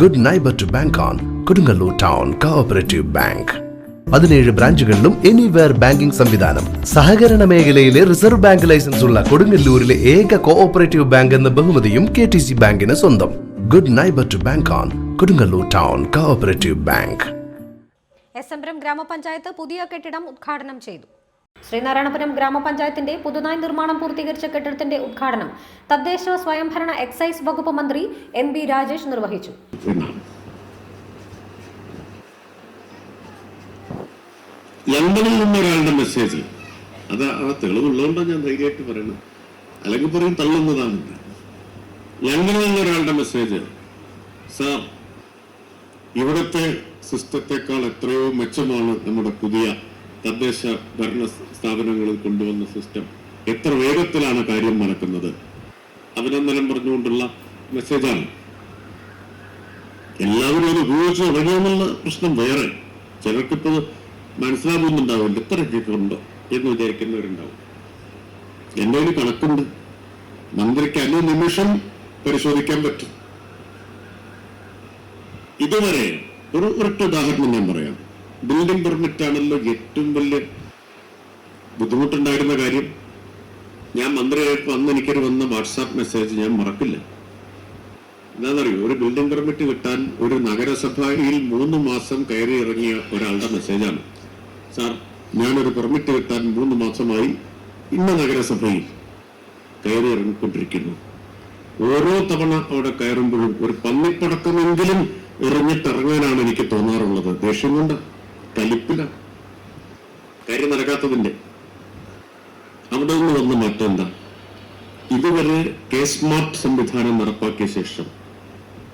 Good neighbour to bank on Kodungallur town cooperative bank പതിനേഴ് ബ്രാഞ്ചുകളിലും anywhere banking സംവിധാനം. സഹകരണ മേഖലയിലെ റിസർവ് ബാങ്ക് ലൈസൻസ് ഉള്ള കൊടുങ്ങല്ലൂരിലെ ഏക കോഓപ്പറേറ്റീവ് ബാങ്ക് എന്ന ബഹുമതിയും കെ ടി സി ബാങ്കിന് സ്വന്തം. Good neighbour to bank on Kodungallur town cooperative bank S M ഗ്രാമപഞ്ചായത്ത് പുതിയ കെട്ടിടം ഉദ്ഘാടനം ചെയ്തു. ശ്രീനാരായണപുരം ഗ്രാമപഞ്ചായത്തിന്റെ പുതുതായി നിർമ്മാണം പൂർത്തീകരിച്ച കെട്ടിടത്തിന്റെ ഉദ്ഘാടനം തദ്ദേശ സ്വയംഭരണ എക്സൈസ് വകുപ്പ് മന്ത്രി എം ബി രാജേഷ് നിർവഹിച്ചു. ലണ്ടനിൽ നിന്ന് ഒരാളുടെ മെസ്സേജ് അത് ആ ഞാൻ ധൈര്യമായിട്ട് പറയുന്നത് അല്ലെങ്കിൽ പറയും തള്ളുന്നതാണ് ലണ്ടനിൽ നിന്ന് ഒരാളുടെ മെസ്സേജ് സാർ ഇവിടുത്തെ സിസ്റ്റത്തെക്കാൾ എത്രയോ മെച്ചമാണ് നമ്മുടെ പുതിയ തദ്ദേശ ഭരണ സ്ഥാപനങ്ങളിൽ കൊണ്ടുവന്ന സിസ്റ്റം എത്ര വേഗത്തിലാണ് കാര്യം നടക്കുന്നത്? അഭിനന്ദനം പറഞ്ഞുകൊണ്ടുള്ള മെസ്സേജാണ് എല്ലാവരും അത് ഉപയോഗിച്ച് തുടങ്ങിയെന്നുള്ള പ്രശ്നം വേറെ. ചിലർക്കിപ്പോ മനസ്സിലാവുന്നുണ്ടാവില്ല എത്ര ഉണ്ടോ എന്ന് വിചാരിക്കുന്നവരുണ്ടാവും. എന്റെ ഒരു കണക്കുണ്ട്. മന്ത്രിക്ക് അന്ന് നിമിഷം പരിശോധിക്കാൻ പറ്റും. ഇതുവരെ ഒരു ഒരൊറ്റ ഉദാഹരണം ഞാൻ പറയാം. ബിൽഡിംഗ് പെർമിറ്റ് ആണല്ലോ ഏറ്റവും വലിയ ബുദ്ധിമുട്ടുണ്ടായിരുന്ന കാര്യം. ഞാൻ മന്ത്രിയായപ്പോൾ അന്ന് എനിക്കൊരു വന്ന വാട്സാപ്പ് മെസ്സേജ് ഞാൻ മറക്കില്ല. എന്താണെന്നറിയോ? ഒരു ബിൽഡിംഗ് പെർമിറ്റ് കിട്ടാൻ ഒരു നഗരസഭയിൽ മൂന്ന് മാസം കയറി ഇറങ്ങിയ ഒരാളുടെ മെസ്സേജാണ്. സാർ ഞാനൊരു പെർമിറ്റ് കിട്ടാൻ മൂന്ന് മാസമായി ഇന്ന നഗരസഭയിൽ കയറി ഇറങ്ങിക്കൊണ്ടിരിക്കുന്നു. ഓരോ തവണ അവിടെ കയറുമ്പോഴും ഒരു പന്നിപ്പടക്കമെങ്കിലും എറിഞ്ഞിട്ടിറങ്ങാനാണ് എനിക്ക് തോന്നാറുള്ളത്. ദേഷ്യം കൊണ്ട്. കലിപ്പില കാര്യം നടക്കാത്തതിന്റെ അവിടെ നിന്ന് വന്ന മാറ്റം എന്താ ഇതുവരെ കെ സ്മാർട്ട് സംവിധാനം നടപ്പാക്കിയ ശേഷം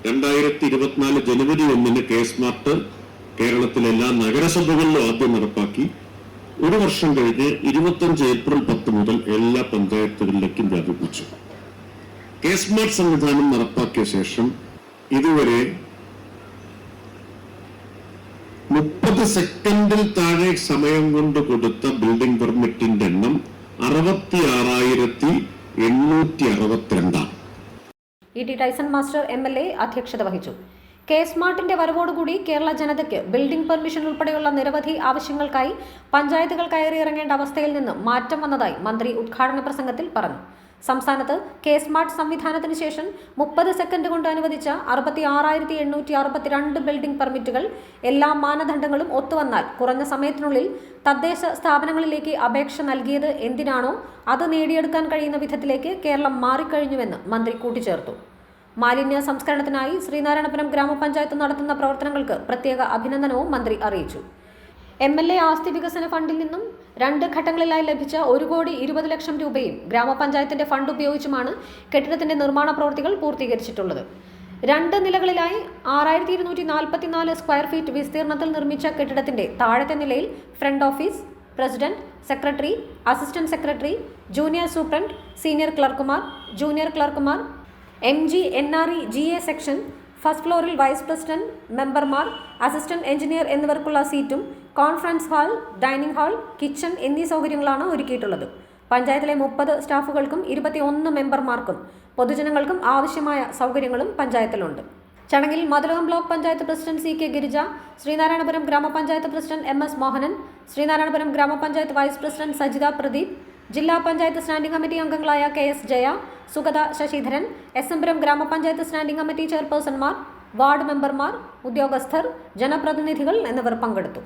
രണ്ടായിരത്തി ഇരുപത്തിനാല് ജനുവരി ഒന്നിന് കെ സ്മാർട്ട് കേരളത്തിലെ എല്ലാ നഗരസഭകളിലും ആദ്യം നടപ്പാക്കി. ഒരു വർഷം കഴിഞ്ഞ് ഇരുപത്തഞ്ച് ഏപ്രിൽ പത്ത് മുതൽ എല്ലാ പഞ്ചായത്തുകളിലേക്കും വ്യാപിപ്പിച്ചു. കെ സ്മാർട്ട് സംവിധാനം നടപ്പാക്കിയ ശേഷം ഇതുവരെ മുപ്പത് സെക്കൻഡിൽ താഴെ സമയം കൊണ്ട് കൊടുത്ത ബിൽഡിംഗ് പെർമിറ്റിന്റെ എണ്ണം അറുപത്തി ആറായിരത്തി എണ്ണൂറ്റി അറുപത്തിരണ്ടാണ്. E T Tyson master M L A അധ്യക്ഷത വഹിച്ചു. കെ സ്മാർട്ടിന്റെ വരവോടുകൂടി കേരള ജനതയ്ക്ക് ബിൽഡിംഗ് പെർമിഷൻ ഉൾപ്പെടെയുള്ള നിരവധി ആവശ്യങ്ങൾക്കായി പഞ്ചായത്തുകൾ കയറിയിറങ്ങേണ്ട അവസ്ഥയിൽ നിന്ന് മാറ്റം വന്നതായി മന്ത്രി ഉദ്ഘാടന പ്രസംഗത്തിൽ പറഞ്ഞു. സംസ്ഥാനത്ത് കെ സ്മാർട്ട് സംവിധാനത്തിന് ശേഷം മുപ്പത് സെക്കൻഡ് കൊണ്ട് അനുവദിച്ച അറുപത്തി ആറായിരത്തി എണ്ണൂറ്റി അറുപത്തിരണ്ട് ബിൽഡിംഗ് പെർമിറ്റുകൾ എല്ലാ മാനദണ്ഡങ്ങളും ഒത്തുവന്നാൽ കുറഞ്ഞ സമയത്തിനുള്ളിൽ തദ്ദേശ സ്ഥാപനങ്ങളിലേക്ക് അപേക്ഷ നൽകിയത് എന്തിനാണോ അത് നേടിയെടുക്കാൻ കഴിയുന്ന വിധത്തിലേക്ക് കേരളം മാറിക്കഴിഞ്ഞുവെന്ന് മന്ത്രി കൂട്ടിച്ചേർത്തു. മാലിന്യ സംസ്കരണത്തിനായി ശ്രീനാരായണപുരം ഗ്രാമപഞ്ചായത്ത് നടത്തുന്ന പ്രവർത്തനങ്ങൾക്ക് പ്രത്യേക അഭിനന്ദനവും മന്ത്രി അറിയിച്ചു. എം എൽ എ ആസ്തി വികസന ഫണ്ടിൽ നിന്നും രണ്ട് ഘട്ടങ്ങളിലായി ലഭിച്ച ഒരു കോടി ഇരുപത് ലക്ഷം രൂപയും ഗ്രാമപഞ്ചായത്തിന്റെ ഫണ്ട് ഉപയോഗിച്ചുമാണ് കെട്ടിടത്തിന്റെ നിർമ്മാണ പ്രവൃത്തികൾ പൂർത്തീകരിച്ചിട്ടുള്ളത്. രണ്ട് നിലകളിലായി ആറായിരത്തി ഇരുന്നൂറ്റി നാൽപ്പത്തിനാല് സ്ക്വയർ ഫീറ്റ് വിസ്തീർണത്തിൽ നിർമ്മിച്ച കെട്ടിടത്തിന്റെ താഴത്തെ നിലയിൽ front office president secretary assistant secretary junior superintendent senior ക്ലർക്കുമാർ junior ക്ലർക്കുമാർ M G N R E G A section first ഫ്ലോറിൽ വൈസ് പ്രസിഡന്റ് മെമ്പർമാർ അസിസ്റ്റന്റ് എഞ്ചിനീയർ എന്നിവർക്കുള്ള സീറ്റും conference hall dining hall kitchen എന്നീ സൗകര്യങ്ങളാണ് ഒരുക്കിയിട്ടുള്ളത്. പഞ്ചായത്തിലെ മുപ്പത് സ്റ്റാഫുകൾക്കും ഇരുപത്തിയൊന്ന് മെമ്പർമാർക്കും പൊതുജനങ്ങൾക്കും ആവശ്യമായ സൗകര്യങ്ങളും പഞ്ചായത്തിലുണ്ട്. ചടങ്ങിൽ മധുരകം block panchayat president C K Girija Sreenarayanapuram ഗ്രാമപഞ്ചായത്ത് president M S Mohanan Sreenarayanapuram ഗ്രാമപഞ്ചായത്ത് വൈസ് പ്രസിഡന്റ് സജിത പ്രദീപ് ജില്ലാ പഞ്ചായത്ത് സ്റ്റാൻഡിംഗ് കമ്മിറ്റി അംഗങ്ങളായ K S Jaya Sugatha Sasidharan S M Puram ഗ്രാമപഞ്ചായത്ത് സ്റ്റാൻഡിംഗ് കമ്മിറ്റി ചെയർപേഴ്സൺമാർ വാർഡ് മെമ്പർമാർ ഉദ്യോഗസ്ഥർ ജനപ്രതിനിധികൾ എന്നിവർ പങ്കെടുത്തു.